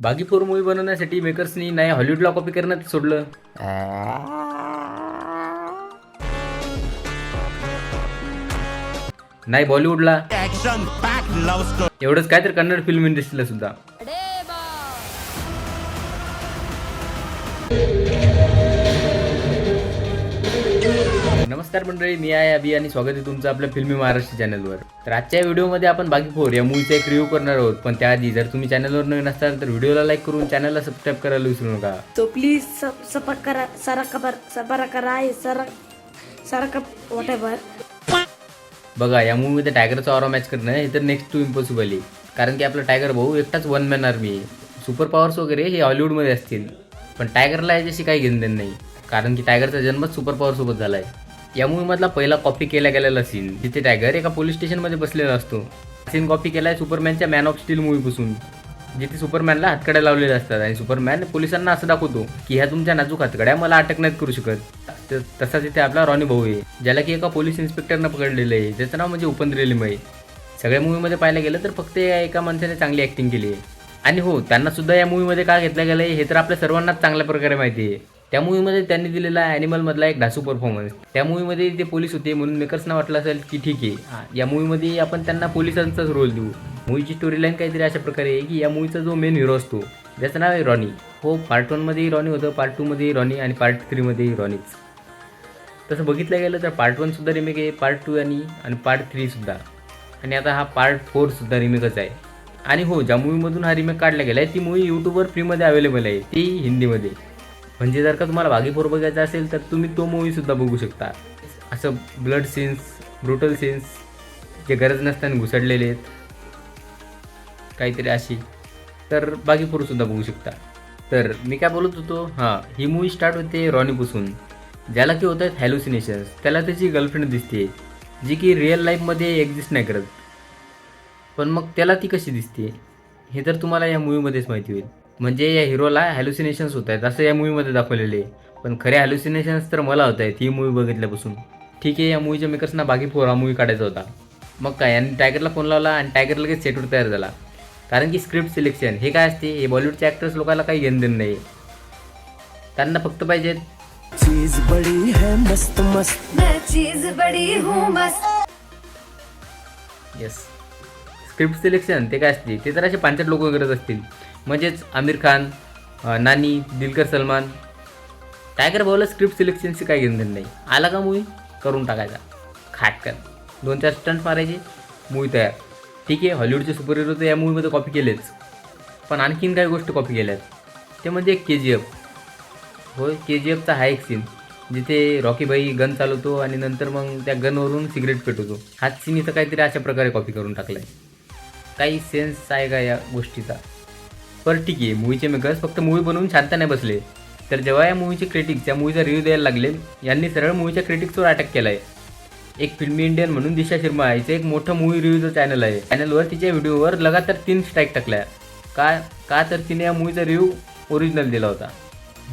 बागी four movie बनवण्यासाठी मेकर्सनी नाही हॉलिवूडला copy करण्यात सोडलं. नाही बॉलिवूडला एवढंच काय तर कन्नड फिल्म इंडस्ट्रीला सुद्धा. नमस्कार मंडळी मी आहे अभि आणि स्वागत आहे तुमचं आपल्या फिल्मी महाराष्ट्र चॅनलवर. तर आजच्या व्हिडिओमध्ये आपण बाकी फोर या मूवीचा एक रिव्ह्यू करणार आहोत. पण त्याआधी जर तुम्ही चॅनलवर नवीन असाल तर व्हिडिओला लाईक करून चॅनलला सबस्क्राईब करायला विसरू नका. support kara sarakabar sabarakara sarak sarakap whatever. बघा या मूवीमध्ये टायगरचा ऑरा मॅच करणं हे तर नेक्स्ट टू इम्पॉसिबल आहे. कारण की आपला टायगर भाऊ एकटाच वन मॅन आर्मी आहे. सुपर पॉवर्स वगैरे हे हॉलिवूडमध्ये असतील. पण टायगरला याच्याशी काही घेणं देणं नाही. कारण की टायगरचा जन्मच सुपर पॉवर सोबत झाला आहे या मूवीमधला पहिला कॉपी केला गेलेला सीन जिथे टायगर एका पोलीस स्टेशनमध्ये बसलेला असतो. सीन कॉपी केला आहे सुपरमॅनच्या मॅन ऑफ स्टील मूवीपासून जिथे सुपरमॅनला हातकड्या लावलेल्या असतात आणि सुपरमॅन पोलिसांना असं दाखवतो की ह्या तुमच्या नाजूक हातकड्या मला अटक नाहीत करू शकत. तर तसाच इथे आपला रॉनी भाऊ आहे ज्याला की एका पोलीस इन्स्पेक्टरनं पकडलेलं आहे त्याचं नाव म्हणजे उपंद्र लिमय सगळ्या मूवीमध्ये पाहायला गेलं तर फक्त या एका माणसाने चांगली ॲक्टिंग केली आहे. आणि हो त्यांना सुद्धा या मूवीमध्ये का घेतलं गेलं आहे हे तर आपल्या सर्वांनाच चांगल्या प्रकारे माहिती आहे. त्या मूवीमध्ये त्यांनी दिलेला ॲनिमलमधला एक ढासू परफॉर्मन्स त्या मूवीमध्ये ते पोलीस होते म्हणून मेकर्सना वाटलं असेल की ठीक आहे. हा, या मूवीमध्ये आपण त्यांना पोलिसांचाच रोल देऊ. मूवीची स्टोरी लाईन काहीतरी अशा प्रकारे आहे की या मूवीचा जो मेन हिरो असतो त्याचं नाव आहे रॉनी. हो पार्ट वनमध्येही रॉनी होतं पार्ट टूमध्येही रॉनी आणि पार्ट थ्रीमध्येही रॉनीच. तसं बघितलं गेलं तर पार्ट वनसुद्धा रिमेक आहे पार्ट टू आणि आणि पार्ट थ्रीसुद्धा आणि आता हा पार्ट फोरसुद्धा रिमेकच आहे. आणि हो ज्या मूवीमधून हा रिमेक काढला गेला आहे ती मूवी यूट्यूबवर फ्रीमध्ये अवेलेबल आहे. ती हिंदीमध्ये. म्हणजे जर का तुम्हाला भागी बघायचा असेल तर तुम्ही तो मूवीसुद्धा बघू शकता. असं ब्लड सीन्स ब्रुटल सीन्स जे गरज नसताना घुसडलेले आहेत काहीतरी अशी तर बागीपूरसुद्धा बघू शकता. तर मी काय बोलत होतो हां ही मूवी स्टार्ट होते रॉनीपासून. ज्याला की होत आहेत हॅल्युसिनेशन्स त्याला त्याची गर्लफ्रेंड दिसते जी की रिअल लाईफमध्ये एक्झिस्ट नाही करत. पण मग त्याला ती कशी दिसते हे तर तुम्हाला या मूवीमध्येच माहिती होईल. म्हणजे या हिरोला हॅल्युसिनेशन्स होत आहेत. असं या मूवीमध्ये दाखवलेले आहे. पण खरे हॅल्युसिनेशन्स तर मला होत आहेत ही मूवी बघितल्यापासून. ठीक आहे या मूवीच्या मेकर्सना बाकी फोर हा मूवी काढायचा होता. मग काय यांनी टायगरला फोन लावला आणि टायगर लगेच सेटवर तयार झाला. कारण की स्क्रिप्ट सिलेक्शन हे काय असते? हे बॉलिवूडच्या ॲक्टर्स लोकांना काही घेणं देणं नाही. त्यांना फक्त पाहिजे. चीज बड़ी है मस्त मस्त. मैं चीज बड़ी हूँ मस्त. येस स्क्रिप्ट सिलेक्शन ते काय असते? ते तर असे पांचट लोक करत असतील. म्हणजेच आमिर खान नानी दिलकर सलमान. टायगर भाऊला स्क्रिप्ट सिलेक्शनची काही घेणं देणं नाही. आला का मूवी करून टाकायचा. खाटकन दोन चार स्टंट मारायचे. मूवी तयार. ठीक आहे हॉलिवूडचे सुपर हिरो तर या मूवीमध्ये कॉपी केलेच. पण आणखीन काही गोष्टी कॉपी केल्यात. ते म्हणजे के जी एफ होय के जी एफचा हा एक सीन जिथे रॉकी भाई गन चालवतो आणि नंतर मग त्या गनवरून सिगरेट पेटवतो. हाच सीन इथं काहीतरी अशा प्रकारे कॉपी करून टाकलाय. काही सेन्स आहे का या गोष्टीचा? पर ठीक आहे मूवीचे मेकर्स फक्त मूवी बनवून शांत नाही बसले. तर जेव्हा या मूवीचे क्रिटिक्स या मूवीचा रिव्ह्यू द्यायला लागले यांनी सरळ मूवीच्या क्रिटिक्सवर अटॅक केला आहे एक फिल्मी इंडियन म्हणून दिशा शर्मा हिचं एक मोठं मूवी रिव्ह्यूचं चॅनल आहे. चॅनलवर तिच्या व्हिडिओवर लगातार तीन स्ट्राईक टाकल्या. का का तर तिने या मूवीचा रिव्ह्यू ओरिजिनल दिला होता.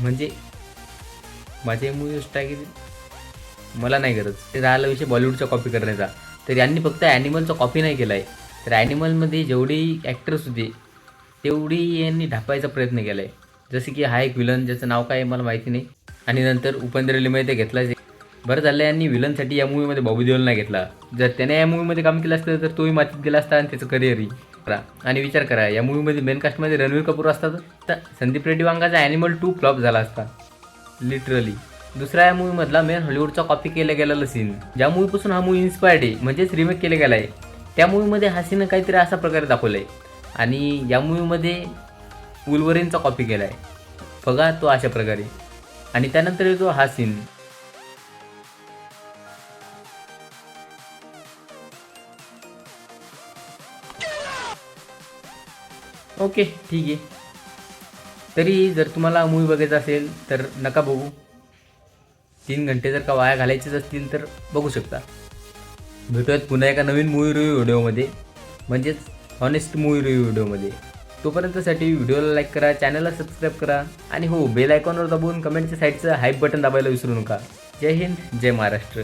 म्हणजे माझ्या मूवी स्ट्राईक मला नाही गरज. ते राहिला विषय बॉलिवूडचा कॉपी करण्याचा. तर यांनी फक्त ॲनिमलचा कॉपी नाही केला आहे तर ॲनिमलमध्ये जेवढी ॲक्टर्स होते तेवढी यांनी ढापायचा प्रयत्न केला आहे जसे की हा एक विलन ज्याचं नाव काय आहे मला माहिती नाही. आणि नंतर उपेंद्र लिमय ते घेतलाच आहे. बरं झालं यांनी विलनसाठी या मूवीमध्ये बाबू देओल नाही घेतला. जर त्याने या मूवीमध्ये काम केलं असतं तर तोही मातीत गेला असता आणि त्याचं करिअरही करा. आणि विचार करा या मूवीमध्ये मेन कास्टमध्ये रणवीर कपूर असतात तर संदीप रेड्डी वांगाचा ॲनिमल टू फ्लॉप झाला असता. लिटरली दुसरा या मूवीमधला मेन हॉलिवूडचा कॉपी केला गेलेला सीन ज्या मूवीपासून हा मूवी इन्स्पायर्ड आहे म्हणजेच रिमेक केला गेला आहे त्या मूवीमध्ये हा सीन काहीतरी अशा प्रकारे दाखवला आहे आणि या मूवीमध्ये उलवरीनचा कॉपी केला आहे बघा तो अशा प्रकारे. आणि त्यानंतर येतो हा सीन ओके ठीक आहे. तरी जर तुम्हाला मूवी बघायचा असेल तर नका बघू. तीन घंटे जर का वाया घालायचेच असतील तर बघू शकता. भेटूयात पुन्हा एका नवीन मूवी रिव्ह्यू व्हिडिओमध्ये म्हणजेच हॉनेस्ट मूवी रिव्ह्यू व्हिडिओमध्ये. तोपर्यंतसाठी व्हिडिओला लाईक करा चॅनलला सबस्क्राईब करा आणि हो बेल आयकॉनवर दाबून कमेंटच्या साईडचं हाईप बटन दाबायला विसरू नका. जय हिंद जय महाराष्ट्र.